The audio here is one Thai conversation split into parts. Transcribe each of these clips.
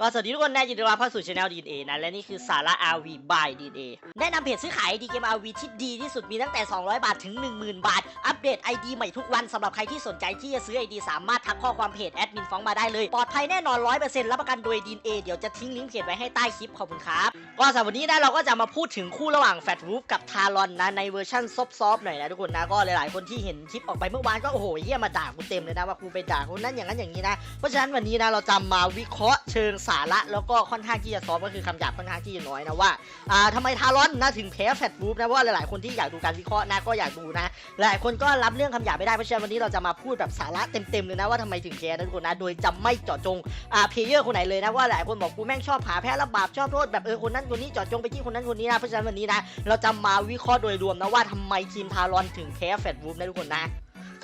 ก็สวัสดีทุกคนแน่ยินดีต้อนรับเข้าสู่ช anel DNA นะและนี่คือสาระ RV by DNA แนะนำเพจซื้อขาย ID เกม RV ที่ดีที่สุดมีตั้งแต่ 200 บาทถึง 10,000 บาท อัปเดต ID ใหม่ทุกวันสำหรับใครที่สนใจที่จะซื้อ ID สามารถทักข้อความเพจแอดมินฟ้องมาได้เลย ปลอดภัยแน่นอน 100%รับประกันโดย DNA เดี๋ยวจะทิ้งลิงก์เพจไว้ให้ใต้คลิปขอบคุณครับ ก็สำหรับวันนี้นะเราก็จะมาพูดถึงคู่ระหว่าง Fat Wolf กับ Talon นะในเวอร์ชันซอฟๆหน่อยนะทุกคนนะก็หลายๆคนที่เห็นคลิปออกไปเมื่อวานก็โอ้โหเยี่ยมาด่ากูเต็มเลยนะว่ากูไปด่าคนนั้นอย่างนั้นอย่างนี้นะเพราะฉะนั้นวันนี้นะเราจะมาวิเคราะห์เชิงสาระแล้วก็ค่อนข้างที่จะซอฟก็คือคำหยาบค่อนข้างที่จะน้อยนะว่าอ่าทำไมทารอนนะถึงแพ้แฟตบูฟนะเพราะว่าหลายๆคนที่อยากดูการวิเคราะห์นะก็อยากดูนะหลายคนก็รับเรื่องคำหยาบไม่ได้เพราะฉะนั้นวันนี้เราจะมาพูดแบบสาระเต็มๆเลยนะว่าทำไมถึงแพ้นะทุกคนนะโดยจะไม่เจาะจงอ่าเพลเยอร์คนไหนเลยนะว่าหลายคนบอกกูแม่งชอบหาแพ้ระบาปชอบโทษแบบเออคนนั้นคนนี้เจาะจงไปที่คนนั้นคนนี้นะเพราะฉะนั้นวันนี้นะเราจะมาวิเคราะห์โดยรวมนะว่าทำไมทีมทารอนถึงแพ้แฟตบูฟนะทุกคนนะ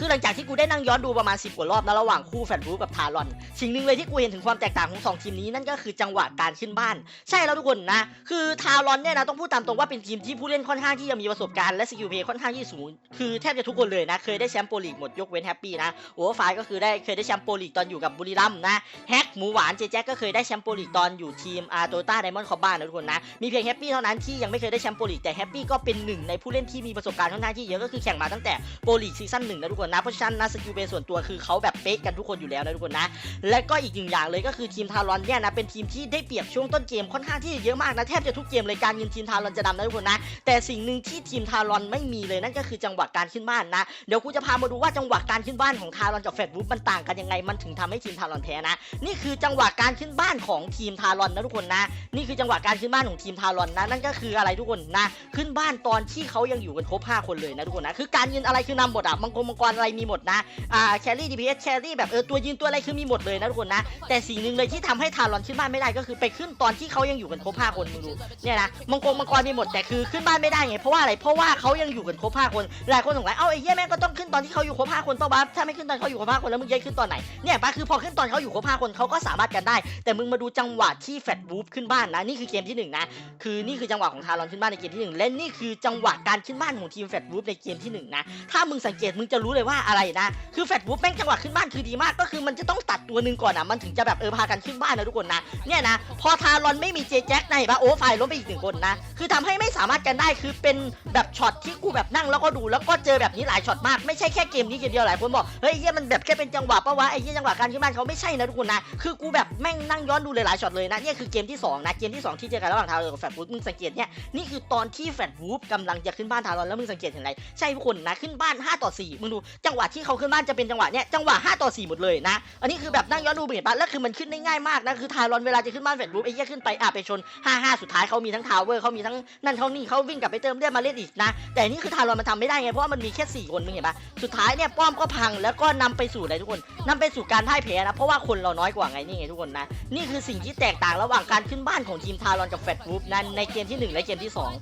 คือหลังจากที่กูได้นั่งย้อนดูประมาณ 10 กว่ารอบนะระหว่างคู่แฟนบูกับทารอน สิ่งหนึ่งเลยที่กูเห็นถึงความแตกต่างของสองทีมนี้นั่นก็คือจังหวะการขึ้นบ้าน ใช่แล้วทุกคนนะ คือทารอนเนี่ยนะต้องพูดตามตรงว่าเป็นทีมที่ผู้เล่นค่อนข้างที่จะมีประสบการณ์และสกิลเพย์ค่อนข้างที่สูง คือแทบจะทุกคนเลยนะ เคยได้แชมป์โปรลีกหมดยกเว้นแฮปปี้นะโอเวอร์ไฟก็คือได้เคยได้แชมป์โปรลีกตอนอยู่กับบุรีรัมย์นะแฮกหมูหวานเจแจ็คก็เคยได้แชมป์โปรลีกตอนอยู่ทีมอาร์โตต้าไดมอนด์คอบ้านนะทุกคนนะมีเพียงแฮปปี้เท่านั้นที่ยังไม่เคยได้แชมป์โปรลีกแต่แฮปปี้ก็เป็นหนึ่งในผู้เล่นที่มีประสบการณ์ค่อนข้างที่เยอะก็คือแข่งมาตั้งแต่โปรลีกซีซั่นหนึ่งนะทุกคนนะเพราะฉะนั้นนะสกิลเป็นส่วนตัวคือเขาแบบ เป๊ะกันทุกคนอยู่แล้วนะทุกคนนะ และก็อีกหนึ่งอย่างเลยก็คือทีมทารอนเนี่ยนะเป็นทีมที่ได้เปรียบช่วงต้นเกมค่อนข้างที่เยอะมากนะแทบจะทุกเกมเลยการยืนทีมทารอนจะนำนะทุกคนนะ แต่สิ่งหนึ่งที่ทีมทารอนไม่มีเลยนั่นก็คือจังหวะการขึ้นบ้านนะเดี๋ยวกูจะพามาดูว่าจังหวะการขึ้นบ้านของทารอนกับแฟดวูฟมันต่างกันยังไงมันถึงทำให้ทีมทารอนแพ้นะ นี่คือจังหวะการขึ้นบ้านของทีมทารอนนะทุกคนนะ นี่คือจังหวะการขึ้นบ้านของทีมทารอนนะนั่นก็คืออะไรทุกคนนะ ขึ้นบ้านตอนที่เขายังอยู่กันครบ5คนเลยนะทุกคนนะคือการยืนอะไรคือนำหมดอะมังกรมังกรอะไรมีหมดนะอ่าแครี่ดีพีเอสแครี่แบบเออตัวยืนตัวอะไรคือมีหมดเลยนะทุกคนนะ แต่สิ่งหนึ่งเลยที่ทำให้ทารอนขึ้นบ้านไม่ได้ก็คือไปขึ้นตอนที่เขายังอยู่กันครบ5คนมึงดูเนี่ยนะมังกรมังกรมีหมดแต่คือขึ้นบ้านไม่ได้ไงเพราะว่าอะไรเพราะว่าเขายังอยู่กันครบ5คนหลายคนสงสัยเอ้าไอ้เหี้ยแม่งก็ต้องขึ้นตอนที่เขาอยู่ครบ5คนป่าวะถ้าไม่ขึ้นตอนเขาอยู่ครบ5คนแล้วมึงจะขึ้นตอนไหนเนี่ยปะคือพอขึ้นตอนเขาอยู่ครบ5คนเขาก็สามารถกันได้ แต่มึงมาดูจังหวะที่แฟตวูฟขึ้นบ้านนะนี่คือเกมที่หนึ่งนะคือนี่คือจังหวะของทารอนขึ้นบ้านในเกมที่หนึ่งและนี่คือจังหวะการขึ้นบ้านของทีมแฟตวูฟในเกมที่หนึ่งนะถ้ามึงสังเกตมึงจะรู้เลยว่าอะไรนะคือแฟตวูฟแม่งจังหวะขึ้นบ้านคือดีมากก็คือมันจะต้องตัดตัวหนึ่งก่อนอะมันถึงจะแบบเออพากันขึ้นบ้านนะทุกคนนะเนี่ยนะพอทารอนไม่มีเจแจ็คในปะโอ้ไฟล้มไปอีกหนึ่งคนนะคือทำให้ไม่สามารถกันได้คือเป็นแบบช็อตที่กูแบบนั่งแล้วก็ดูแล้วก็เจอแบบนี้หลายช็อตมากไม่ใช่แค่เกมนี้เกมเดียวหลายคนบอกเฮ้ยเหี้ยมันแบบแค่เป็นจังหวะปะวะไอ้เหี้ยจังหวะการขึ้นบ้านเขาไม่ใช่นะทุกคนนะคือกูแบบแม่งนั่งย้อนดูหลายๆช็อตเลยนะเนี่ยคือเกมที่สองนะเกมที่สองที่เจอกันระหว่างทารอนกับแฟตวูฟมึงสังเกตเนี่ยนี่คือตอนที่แฟตวูฟกำลังจะขึ้นบ้านทารอนแล้วมึงสังเกตเห็นไรใช่ทุกคนนะขึ้นบ้าน5ต่อ4มึงดูจังหวะที่เขาขึ้นบ้านจะเป็นจังหวะเนี่ยจังหวะ5 ต่อ 4 หมดเลยนะ อันนี้คือแบบนั่งย้อนดูเห็นปะแล้วคือมันขึ้นได้ง่ายมากนะ คือทารอนเวลาจะขึ้นบ้านแฟตวูฟไอ้เหี้ยขึ้นไปอะไปชน 5-5 สุดท้ายเขามีทั้งทาวเวอร์เขามีทั้งนั่นเขานี่เขาวิ่งกลับไปเติมเลือดมาเล่นอีกนะ แต่นี่คือทารอนมันทำไม่ได้ไง เพราะว่ามันมีแค่ 4 คนมึงเห็นปะสุดท้ายเนี่ยป้อมก็พังแล้วก็นำไปสู่อะไรทุกคนนำไปสู่การพ่ายแพ้นะ เพราะว่าคนเราน้อยกว่าไงนี่ไงทุกคนนะ นี่คือสิ่งที่แตกต่างระหว่างการขึ้นบ้านของทีมทารอนกับแฟตวูฟนั้นในเกมที่หนึ่งและเกมที่สอง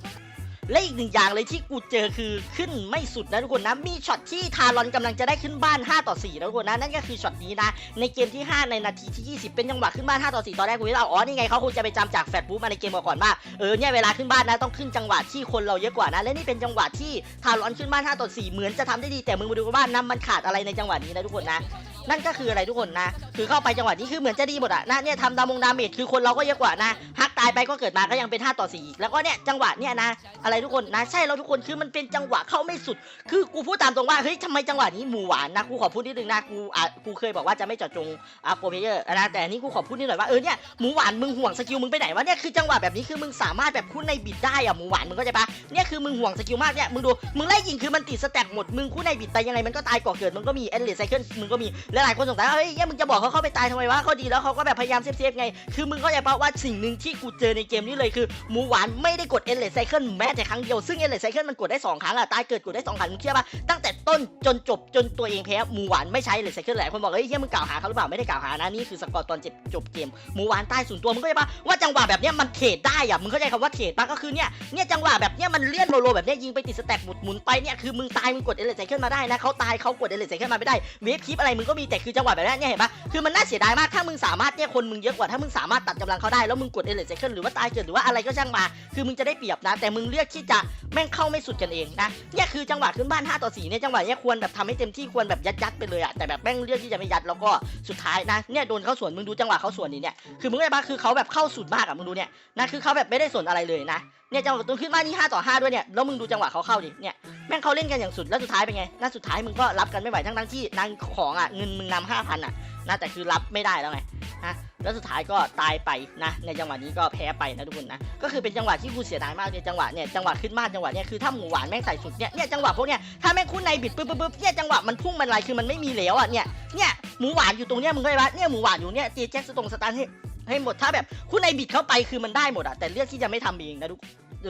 และอีกหนึ่งอย่างเลยที่กูเจอคือขึ้นไม่สุดนะทุกคนนะ มีช็อตที่ทารอนกำลังจะได้ขึ้นบ้าน 5 ต่อ4นะทุกคนนะ นั่นก็คือช็อตนี้นะ ในเกมที่ 5 ในนาทีที่ 20 เป็นจังหวะขึ้นบ้าน 5 ต่อ 4 ตอนแรกกูคิดว่าอ๋อ นี่ไงเขาคงจะไปจำจากแฟตบูมาในเกมก่อนว่า เออ เนี่ยเวลาขึ้นบ้านนะต้องขึ้นจังหวะที่คนเราเยอะกว่านะ และนี่เป็นจังหวะที่ทารอนขึ้นบ้าน 5 ต่อ 4 เหมือนจะทำได้ดีแต่มึงมาดูกันว่านะมันขาดอะไรในจังหวะนี้นะทุกคนนะ นั่นก็คืออะไรทุกคนนะ คือเข้าไปจังหวะนี้คือเหมือนจะดีหมดอะนะเนี่ยทำดามงดาเมจคือคนเราก็เยอะกว่านะฮักตายไปก็เกิดมาก็ยังเป็น5ต่อ4อีกแล้วก็เนี่ยจังหวะเนี่ยนะอะไรทุกคนนะใช่แล้วทุกคนคือมันเป็นจังหวะเข้าไม่สุด คือกูพูดตามตรงว่าเฮ้ยทำไมจังหวะนี้หมูหวานนะกูขอพูดนิดนึงนะกูอะกูเคยบอกว่าจะไม่เจาะจงอะโปรเพเยอร์นะแต่อันนี้กูขอพูดนิดหน่อยว่าเออเนี่ยหมูหวานมึงห่วงสกิลมึงไปไหนวะเนี่ยคือจังหวะแบบนี้คือมึงสามารถแบบคุ้นในบิดได้อะหมูหวานมึงก็จะปะเนี่ยคือมึงห่วงสกิลมากเนี่ยมึงดูมึงไล่ยิงคือมันติดสแต็กหมดมึงคุ้นในบิดไปยังไงมันก็ตายก่อเกิดมึงก็มีเอ็นเลสไซเคิลมึงก็มีแลหลายคนสงสัยว่าเฮ้ยเนี่ยมึงจะบอกเขาเข้าไปตายทำไมวะเขาดีแล้วเขาก็แบบพยายามเซฟๆไง คือมึงก็จปะว่าสิ่งหนึ่งที่กูเจอในเกมนี้เลยคือหมูหวานไม่ได้กดเอ็นเลสไซเคิลแม้แต่ครั้งเดียวซึ่งเอ็นเลสไซเคิลมันกดได้สองครั้งอะตายเกิดกดได้สองครั้งมึงเชื่อปะตั้งแต่ต้นจนจบจนตัวเองแพ้หมูหวานไม่ใช้เอเลสไซเคิลหลายคนบอกเฮ้ยเฮียมึงกล่าวหาเขาหรือเปล่าไม่ได้กล่าวหานะนี่คือสกอร์ตอนจบจบเกมหมูหวานใต้ส่วนตัวมึงก็จปะว่าจังหวะแบบเนี้ยมันเทรดได้อะมึงเข้าใจคำว่าเทรดปะก็คือเนี่ยเนี่ยจังหวะแบบเนี้ยมันเลื่อนโลโลแบบเนี้ยยิงไปติดสแต็กหมุนหมุนไปเนี่ยคือมึงตายมึงกดเอเลสไซเคิลมาได้นะเขาตายเขากดเอเลสไซเคิลมาไม่ได้เวฟคลิปอะไรมึงก็มีแต่คือจังหวะแบบนี้เนี่ยเห็นปะคือมันน่าเสียดายมากถ้ามึงสามารถเนี่ยคนมึงเยอะกว่าถ้ามึงสามารถตัดกำลังเขาได้แล้วมึงกดเอเลเซเคิลหรือว่าตายเกิดหรือว่าอะไรก็ช่างมา คือมึงจะได้เปรียบนะแต่มึงเลือกที่จะแม่งเข้าไม่สุดกันเองนะเนี่ยคือจังหวะขึ้นบ้าน5ต่อ4เนี่ยจังหวะเนี่ยควรแบบทำให้เต็มที่ควรแบบยัดยัดไปเลยอะแต่แบบแม่งเลือกที่จะไม่ยัดแล้วก็สุดท้ายนะเนี่ยโดนเข้าสวนมึงดูจังหวะเข้าสวนนี่เนี่ยคือมึงเข้าใจปะคือเขาแบบเข้าสุดมากอะมึงดูเนี่ยนะคือเขาแบบไม่ได้สนอะไรเลยนะ เนี่ยจังหวะตัวขึ้นบ้านนี่5ต่อ5ด้วยเนี่ยแล้วมึงดูจังหวะเขาเข้าดิเนี่ยแม่งเขาเล่นกันอย่างสุดแล้วสุดท้ายเป็นไงน่าสุดท้ายมึงก็รับกันไม่ไหวทั้งทั้งที่นางของอะเงินมึงนำห้าพันอะนะแต่คือรับไม่ได้แล้วไงนะแล้วสุดท้ายก็ตายไปนะในจังหวะนี้ก็แพ้ไปนะทุกคนนะก็คือเป็นจังหวะที่กูเสียดายมากในจังหวะเนี่ยจังหวะขึ้นบ้าจังหวะเนี่ยคือถ้าหมูหวานแม่งใส่สุดเนี่ยเนี่ยจังหวะพวกเนี่ยถ้าแม่งคู่ในบิดปึ๊บปึ๊บปึ๊บเนี่ยจังหวะมันพุ่งมันไรคือมันไม่มีแล้วอะเนี่ยเนี่ยหมูหวานอยู่ตรงเนี้ยมึงเข้าใจปะเนี่ยหมูหวานอยู่เนี่ยตีแจ็คสตรงสตาร์ทให้ ให้หมดถ้าแบบคุณในบิดเข้าไปคือมันได้หมดอะแต่เลือกที่จะไม่ทำเองนะทุก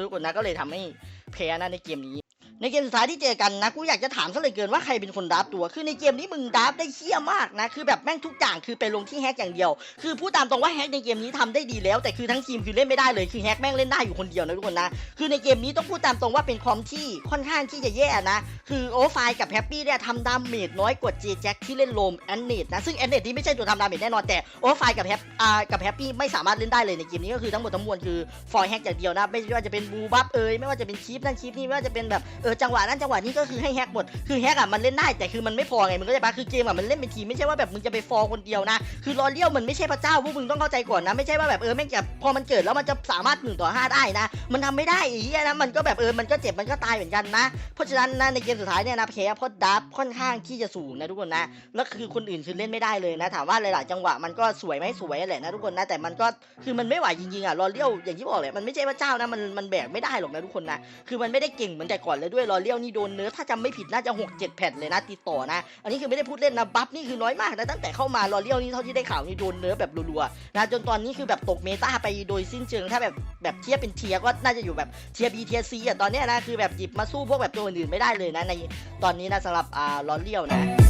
ทุกคนนะก็เลยทำให้แพ้นะในเกมนี้ ในเกมสุดท้ายที่เจอกันนะกูอยากจะถามซะเลยเกินว่าใครเป็นคนดับตัว คือในเกมนี้มึงดับได้เชี่ยมากนะ คือแบบแม่งทุกอย่างคือไปลงที่แฮกอย่างเดียว คือพูดตามตรงว่าแฮกในเกมนี้ทำได้ดีแล้ว แต่คือทั้งทีมคือเล่นไม่ได้เลย คือแฮกแม่งเล่นได้อยู่คนเดียวนะทุกคนนะ คือในเกมนี้ต้องพูดตามตรงว่าเป็นคอมที่ค่อนข้างที่จะแย่นะ คือโอไฟกับแฮปปี้เนี่ยทำดาเมจน้อยกว่าเจแจ็คที่เล่นโลมแอนเนตนะ ซึ่งแอนเนตที่ไม่ใช่ตัวทำดาเมจแน่นอน แต่โอไฟกับแฮปอ่ากับแฮปปี้ไม่สามารถเล่นได้เลยในเกมนี้ก็คือทั้งหมดทั้งมวลคือฟอยแฮกอย่างเดียวนะ ไม่ว่าจะเป็นบูบัฟเอยไม่ว่าจะเป็นคลิปนั่นคลิปนี่ไม่ว่าจะเป็นแบบเออจังหวะนั้นจังหวะนี้ก็คือให้แฮกหมดคือแฮกอะมันเล่นได้แต่คือมันไม่พอไงมึงก็จะปะคือเกมอะมันเล่นเป็นทีมไม่ใช่ว่าแบบมึงจะไปฟอร์คนเดียวนะคือรอเลี้ยวมันไม่ใช่พระเจ้าพวกมึงต้องเข้าใจก่อนนะไม่ใช่ว่าแบบเออแม่งจะพอมันเกิดแล้วมันจะสามารถหนึ่งต่อห้าได้นะ มันทำไม่ได้อีกนะมันก็แบบเออมันก็เจ็บมันก็ตายเหมือนกันนะ เพราะฉะนั้นนะในเกมสุดท้ายเนี่ยนะแพ้เพราะดับค่อนข้างที่จะสูงนะทุกคนนะแล้วคือคนอื่นคือเล่นไม่ได้เลยนะ ถามว่าหลายๆจังหวะมันก็สวยไหมสวยแหละนะทุกคนนะแต่มันก็คือมันไม่ไหวจริงๆอะรอเลี้ยวอย่างที่บอกเลยมันไม่ใช่พระเจ้านะมันมันแบกไม่ได้หรอกนะทุกคนนะคือมันไม่ได้เก่งเหมือนแต่ก่อนเลยด้วยรอเลี้ยวนี่โดนเนื้อถ้าจำไม่ผิดน่าจะหกเจ็ดแผ่นเลยนะติดต่อนะ อันนี้คือไม่ได้พูดเล่นนะบัฟนี่คือน้อยมากนะตั้งแต่เข้ามารอเลี้ยวนี่เท่าที่ได้ข่าวนี่โดนเนื้อแบบรัวๆนะจนตอนนี้คือแบบตกเมตาไปโดยสิ้นเชิงถ้าแบบแบบเทียบเป็นเทียก็น่าจะอยู่แบบเทียบีเทียซีอะตอนนี้นะคือแบบหยิบมาสู้พวกแบบตัวอื่นๆไม่ได้เลยนะในตอนนี้นะสำหรับอ่ารอเลี้ยวนะ